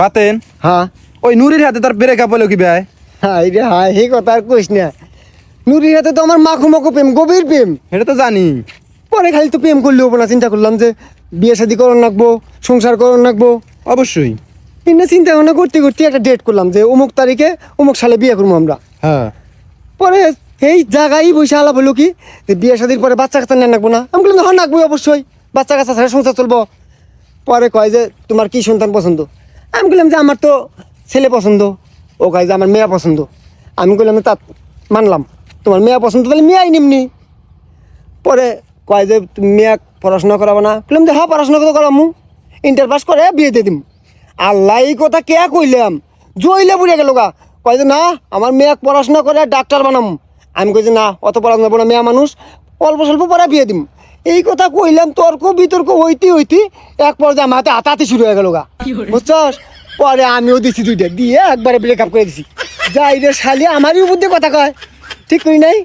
বাতেন? হ্যাঁ। ওই নুরির হাতে তার ব্রেকআপ হলো কি ভাই হাই রে হাই এই কথা আর কইস না। নুরির হাতে তো আমার মাখো মাখো প্রেম গভীর প্রেম। এটা তো জানি। পরে খালি তো প্রেম করলে হব না চিন্তা করলাম যে বিয়ে শাদি করন রাখব সংসার করন রাখব অবশ্যই। এমনি চিন্তা ভাবনা করতে করতে একটা ডেট করলাম যে অমুক তারিখে অমুক সালে বিয়ে করব আমরা। হ্যাঁ। পরে এই জায়গায় বসে আলাপ হলো কি যে বিয়ে শাদির পরে বাচ্চা কাচ্চা নেন রাখব না। আমি বললাম হ্যাঁ রাখব অবশ্যই বাচ্চা কাচ্চা ছাড়া সংসার চলবো। পরে কয় যে তোমার কি সন্তান পছন্দ? আমি বললাম যে আমার তো ছেলে পছন্দ, ও যে আমার মেয়া পছন্দ। আমি বললাম তা মানলাম। তোমার মেয়া পছন্দ তাহলে মেয়াই নিমনি। পরে কয় যে তুমি মেয়ে পড়াশোনা করাবো না। বললাম যে হ্যাঁ পড়াশোনা তো করামু। ইন্টার পাস করে বিয়ে দিয়ে দিম। আল্লাহ কথা কে কইলাম? জইলে বুড়ে গেল গা। কয় যে না, আমার মেয়ে পড়াশোনা করে ডাক্তার বানাম। আমি কই যে না, অত পড়াশোনা না, মেয়ে মানুষ। অল্প স্বল্প পরে বিয়ে দিম। এই কথা কইলাম তর্ক বিতর্ক হইতে হইতে এক পর্যায়ে আমার হাতে হাতাহাতি শুরু হয়ে গেল গা। বুঝছস? পরে আমিও দিছি দুইটা দিয়ে একবারে ব্রেকআপ করে দিছি। যাই রে শালি আমারই বুদ্ধি কথা কয়। ঠিক করি নাই?